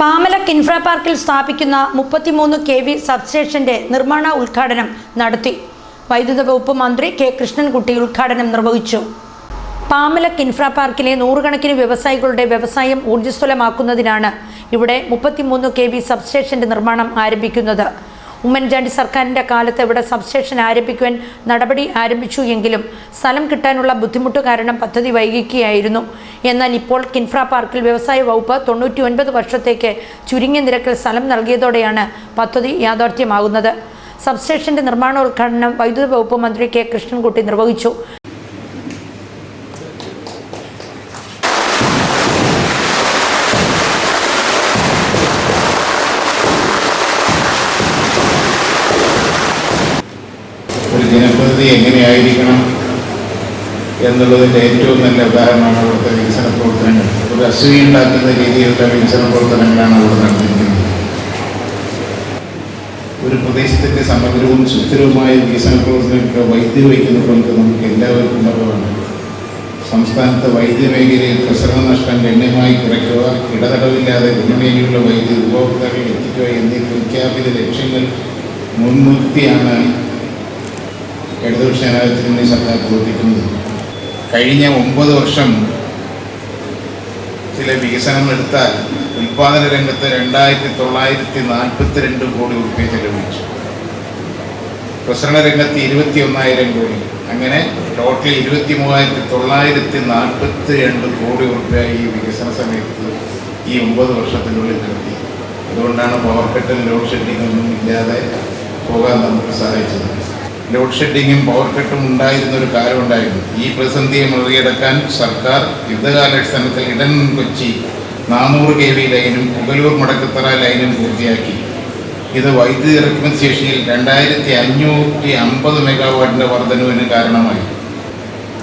പാമല കിൻഫ്ര പാർക്കിൽ സ്ഥാപിക്കുന്ന മുപ്പത്തിമൂന്ന് കെ വി സബ്സ്റ്റേഷന്റെ നിർമ്മാണ ഉദ്ഘാടനം നടത്തി. വൈദ്യുത വകുപ്പ് മന്ത്രി കെ കൃഷ്ണൻകുട്ടി ഉദ്ഘാടനം നിർവഹിച്ചു. പാമല കിൻഫ്ര പാർക്കിലെ നൂറുകണക്കിന് വ്യവസായികളുടെ വ്യവസായം ഊർജസ്വലമാക്കുന്നതിനാണ് ഇവിടെ മുപ്പത്തിമൂന്ന് കെ വി സബ്സ്റ്റേഷന്റെ നിർമ്മാണം ആരംഭിക്കുന്നത്. ഉമ്മൻചാണ്ടി സർക്കാരിന്റെ കാലത്ത് ഇവിടെ സബ്സ്റ്റേഷൻ ആരംഭിക്കുവാൻ നടപടി ആരംഭിച്ചു എങ്കിലും സ്ഥലം കിട്ടാനുള്ള ബുദ്ധിമുട്ട് കാരണം പദ്ധതി വൈകിക്കുകയായിരുന്നു. എന്നാൽ ഇപ്പോൾ കിൻഫ്ര പാർക്കിൽ വ്യവസായ വകുപ്പ് തൊണ്ണൂറ്റി വർഷത്തേക്ക് ചുരുങ്ങിയ നിരക്കിൽ സ്ഥലം നൽകിയതോടെയാണ് പദ്ധതി യാഥാർത്ഥ്യമാകുന്നത്. സബ്സ്റ്റേഷന്റെ നിർമ്മാണോദ്ഘാടനം വൈദ്യുതി വകുപ്പ് മന്ത്രി കെ കൃഷ്ണൻകുട്ടി നിർവഹിച്ചു. ഒരു ജനപ്രതിനിധി എങ്ങനെയായിരിക്കണം എന്നുള്ളതിന്റെ ഏറ്റവും നല്ല ഉദാഹരണമാണ് അവിടുത്തെ വികസന പ്രവർത്തനങ്ങൾ. ഒരു അസൂയ ഉണ്ടാക്കുന്ന രീതിയിലുള്ള വികസന പ്രവർത്തനങ്ങളാണ് അവിടെ നടന്നിരിക്കുന്നത്. ഒരു പ്രദേശത്തിന്റെ സമഗ്രവും സുസ്ഥിരവുമായ വികസന പ്രവർത്തനങ്ങൾക്ക് വൈദ്യുതി വയ്ക്കുന്ന പങ്ക് നമുക്ക് എല്ലാവർക്കും അറിവാണ് സംസ്ഥാനത്തെ വൈദ്യുതി മേഖലയിൽ പ്രസരണ നഷ്ടം ഗണ്യമായി കുറയ്ക്കുക ഇടതടവില്ലാതെ ഗുണമേഖലയിലുള്ള വൈദ്യുതി ഉപഭോക്താക്കളിൽ എത്തിക്കുക എന്നീ പ്രഖ്യാപിത ലക്ഷ്യങ്ങൾ മുൻനിർത്തിയാണ് ഇടതുപക്ഷ ജനാധിപത്യ മുന്നണി സർക്കാർ പ്രവർത്തിക്കുന്നത്. കഴിഞ്ഞ ഒമ്പത് വർഷം ചില വികസനം എടുത്താൽ ഉൽപാദന രംഗത്ത് രണ്ടായിരത്തി തൊള്ളായിരത്തി നാൽപ്പത്തി രണ്ട് കോടി റുപ്യ ചെലവഴിച്ചു. പ്രസരണ രംഗത്ത് ഇരുപത്തി ഒന്നായിരം കോടി. അങ്ങനെ ടോട്ടൽ ഇരുപത്തി മൂവായിരത്തി തൊള്ളായിരത്തി നാൽപ്പത്തി രണ്ട് കോടി റുപ്യ ഈ വികസന സമയത്ത് ഈ ഒമ്പത് വർഷത്തിനുള്ളിൽ നടത്തി. അതുകൊണ്ടാണ് പവർ കട്ടും ലോഡ് ഷെഡിങ്ങൊന്നും ഇല്ലാതെ പോകാൻ നമുക്ക് സാധിച്ചത് ലോഡ് ഷെഡിങ്ങും പവർ കട്ടും ഉണ്ടായിരുന്ന ഒരു കാലം ഉണ്ടായിരുന്നു. ഈ പ്രതിസന്ധിയെ മറികടക്കാൻ സർക്കാർ യുദ്ധകാലാടിസ്ഥാനത്തിൽ ഇടൻ കൊച്ചി നാനൂറ് കെ വി ലൈനും പുകലൂർ മടക്കത്തറ ലൈനും പൂർത്തിയാക്കി. ഇത് വൈദ്യുതി ഇറക്കുമതി ശേഷിയിൽ രണ്ടായിരത്തി അഞ്ഞൂറ്റി അമ്പത് മെഗാവാട്ടിന്റെ വർധനവിന് കാരണമായി.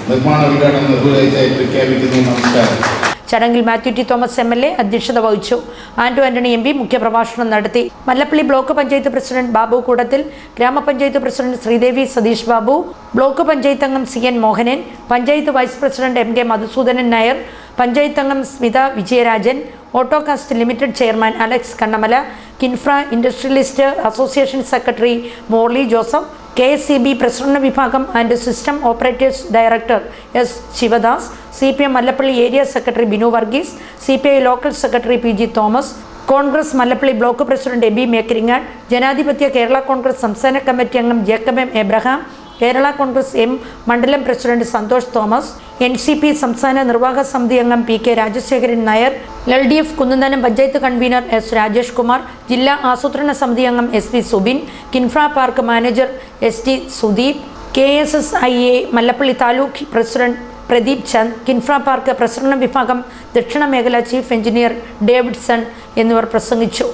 നിർമ്മാണ ഉദ്ഘാടനം നിർവഹിച്ചായി പ്രഖ്യാപിക്കുന്നു നമസ്കാരം. ചടങ്ങിൽ Mathew T Thomas M L A അധ്യക്ഷത വഹിച്ചു. ആന്റോ ആന്റണി എം പി മുഖ്യപ്രഭാഷണം നടത്തി. മല്ലപ്പള്ളി ബ്ലോക്ക് പഞ്ചായത്ത് പ്രസിഡന്റ് ബാബു കൂടത്തിൽ ഗ്രാമപഞ്ചായത്ത് പ്രസിഡന്റ് ശ്രീദേവി സതീഷ് ബാബു ബ്ലോക്ക് പഞ്ചായത്ത് അംഗം C N Mohanan panchayat vice president M K Madhusoodanan Nair panchayat അംഗം Smitha Vijayarajan Autokast limited chairman Alex Kannamala KINFRA industrialist association secretary Morley Joseph K S C B president വിഭാഗം and system operators director S Sivadas C P M Mallappally area secretary Binu Varghese C P I local secretary P G Thomas Congress Mallappally block president A B Mekkaringad Janadhipathya Kerala Congress സംസ്ഥാന committee അംഗം Jacob M Abraham Kerala Congress M മണ്ഡലം president Santhosh Thomas N C P സംസ്ഥാന നിർവാഹക സമിതി അംഗം P K Rajasekharan Nair L D F Kunnamthanam panchayat convener S Rajesh Kumar ജില്ലാ ആസൂത്രണ സമിതി അംഗം S P Subin KINFRA park manager S T Sudeep K S S I A Mallappally taluk president Pradeep Chand KINFRA park പ്രസരണ വിഭാഗം ദക്ഷിണ മേഖല chief engineer Davidson എന്നിവർ പ്രസംഗിച്ചു.